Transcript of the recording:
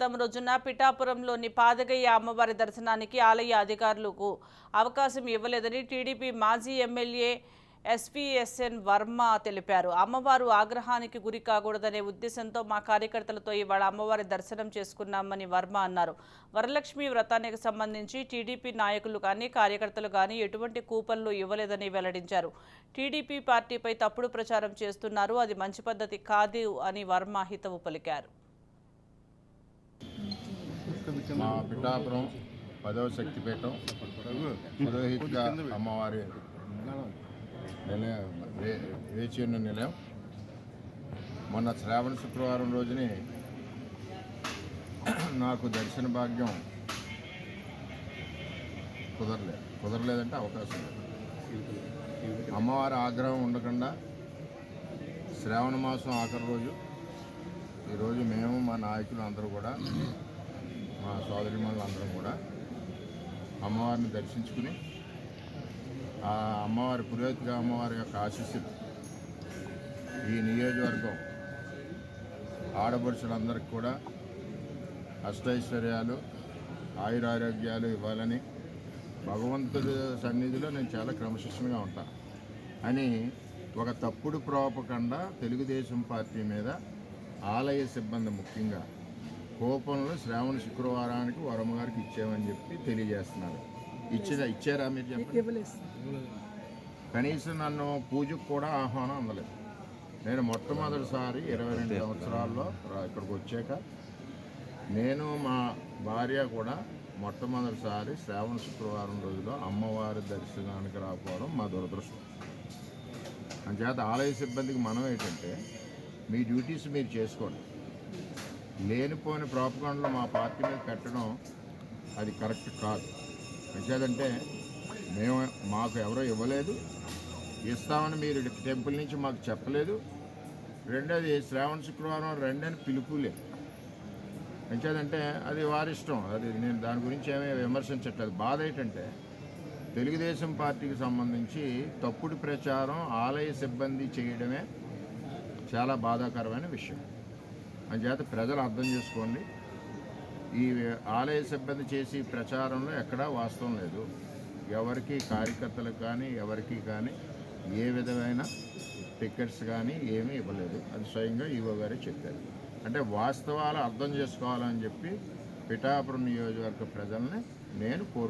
తమ రోజున పిఠాపురంలోని పాదగయ్య అమ్మవారి దర్శనానికి ఆలయ అధికారులకు అవకాశం ఇవ్వలేదని టీడీపీ మాజీ ఎమ్మెల్యే ఎస్పీఎస్ఎన్ వర్మ తెలిపారు. అమ్మవారు ఆగ్రహానికి గురి కాకూడదనే ఉద్దేశంతో మా కార్యకర్తలతో ఇవాళ అమ్మవారి దర్శనం చేసుకున్నామని వర్మ అన్నారు. వరలక్ష్మి వ్రతానికి సంబంధించి టీడీపీ నాయకులు కానీ కార్యకర్తలు కానీ ఎటువంటి కూపన్లు ఇవ్వలేదని వెల్లడించారు. టీడీపీ పార్టీపై తప్పుడు ప్రచారం చేస్తున్నారు. అది మంచి పద్ధతి కాదు అని వర్మ హితవు పలికారు. మా పిఠాపురం పదవ శక్తిపీఠం పురోహిత్గా అమ్మవారి నిలయం వేచి ఉన్న నిలయం. మొన్న శ్రావణ శుక్రవారం రోజుని నాకు దర్శన భాగ్యం కుదరలేదు కుదరలేదంటే అవకాశం లేదు. అమ్మవారి ఆగ్రహం ఉండకుండా శ్రావణ మాసం ఆఖరి రోజు. ఈరోజు మేము మా నాయకులు అందరూ కూడా మా సోదరి అందరం కూడా అమ్మవారిని దర్శించుకుని ఆ అమ్మవారి పురోహితిగా అమ్మవారి యొక్క ఆశీస్సులు ఈ నియోజకవర్గం ఆడపడుచులందరికీ కూడా అష్టైశ్వర్యాలు ఆయురారోగ్యాలు ఇవ్వాలని భగవంతుడి సన్నిధిలో నేను చాలా క్రమశిక్షణగా ఉంటాను అని ఒక తప్పుడు ప్రోపకుండా తెలుగుదేశం పార్టీ మీద ఆలయ సిబ్బంది ముఖ్యంగా కోపంలో శ్రావణ శుక్రవారానికి వరమ గారికి ఇచ్చామని చెప్పి తెలియజేస్తున్నారు. ఇచ్చిన ఇచ్చారా మీరు చెప్పండి. కనీసం నన్ను పూజకు కూడా ఆహ్వానం అందలేదు. నేను మొట్టమొదటిసారి ఇరవై రెండు సంవత్సరాల్లో ఇక్కడికి వచ్చాక నేను మా భార్య కూడా మొట్టమొదటిసారి శ్రావణ శుక్రవారం రోజులో అమ్మవారి దర్శనానికి రాకపోవడం మా దురదృష్టం. అంచేత ఆలయ సిబ్బందికి మనం ఏంటంటే మీ డ్యూటీస్ మీరు చేసుకోండి. లేనిపోయిన ప్రాపకాండలో మా పార్టీ మీద పెట్టడం అది కరెక్ట్ కాదు. అంచేదంటే మేము మాకు ఎవరో ఇవ్వలేదు. ఇస్తామని మీరు టెంపుల్ నుంచి మాకు చెప్పలేదు. రెండోది శ్రావణ శుక్రవారం రెండని పిలుపు లేదు ఎంచేదంటే అది వారి ఇష్టం. అది నేను దాని గురించి ఏమీ విమర్శించట్లేదు. బాధ ఏంటంటే తెలుగుదేశం పార్టీకి సంబంధించి తప్పుడు ప్రచారం ఆలయ సిబ్బంది చేయడమే చాలా బాధాకరమైన విషయం. అంచేత ప్రజలు అర్థం చేసుకోండి. ఈ ఆలయ సిబ్బంది చేసి ప్రచారంలో ఎక్కడా వాస్తవం లేదు. ఎవరికి కార్యకర్తలకు కానీ ఎవరికి కానీ ఏ విధమైన టికెట్స్ కానీ ఏమీ ఇవ్వలేదు. అది స్వయంగా ఈవో గారే చెప్పారు. అంటే వాస్తవాలు అర్థం చేసుకోవాలని చెప్పి పిఠాపురం నియోజకవర్గ ప్రజల్ని నేను కోరుకుంటున్నాను.